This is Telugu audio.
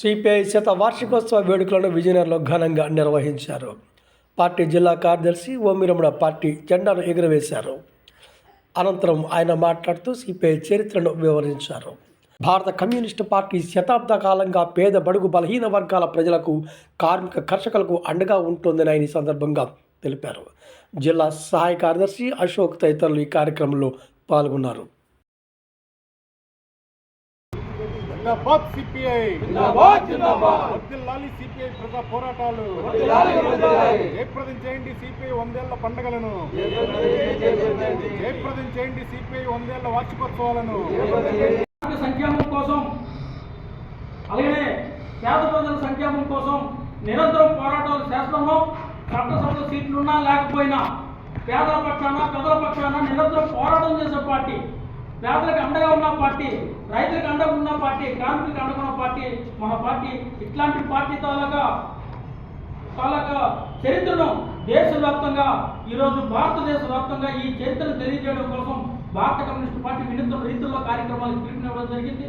సిపిఐ శత వార్షికోత్సవ వేడుకలను విజయనగరంలో ఘనంగా నిర్వహించారు. పార్టీ జిల్లా కార్యదర్శి ఓమిరమణ పార్టీ జెండాను ఎగురవేశారు. అనంతరం ఆయన మాట్లాడుతూ సిపిఐ చరిత్రను వివరించారు. భారత కమ్యూనిస్టు పార్టీ శతాబ్ద కాలంగా పేద బడుగు బలహీన వర్గాల ప్రజలకు కార్మిక కర్షకులకు అండగా ఉంటుందని ఆయన ఈ సందర్భంగా తెలిపారు. జిల్లా సహాయ కార్యదర్శి అశోక్ తదితరులు ఈ కార్యక్రమంలో పాల్గొన్నారు. జిందాబాద్ సిపిఐ. జిందాబాద్ జిందాబాద్. వర్ధిల్లాలి సిపిఐ ప్రజా పోరాటాలు. వర్ధిల్లాలి వర్ధిల్లాలి జయప్రదం చేయండి సిపిఐ వందేళ్ళ పండుగలను. జయప్రదం చేయండి సిపిఐ వందేళ్ళ వార్షికోత్సవాలను. సంక్షేమం కోసం అలాగే పేద ప్రజల సంక్షేమం కోసం నిరంతరం పోరాటాలు చేస్తున్నాం చట్టసభలో సీట్లున్నా లేకపోయినా పేదల పక్షాన పెదల పక్షాన నిరంతరం పోరాటం చేసే పార్టీ పేదలకు అండగా ఉన్న పార్టీ రైతులకు అండగా పార్టీ క్రాంతికి అనుగుణ పార్టీ మన పార్టీ ఇట్లాంటి పార్టీ తాలూకా తాలూకా చరిత్రను దేశవ్యాప్తంగా ఈరోజు భారతదేశ వ్యాప్తంగా ఈ చరిత్రను తెలియజేయడం కోసం భారత కమ్యూనిస్ట్ పార్టీ వినూత్న రీతిలో కార్యక్రమాలు పిలుపునివ్వడం జరిగింది.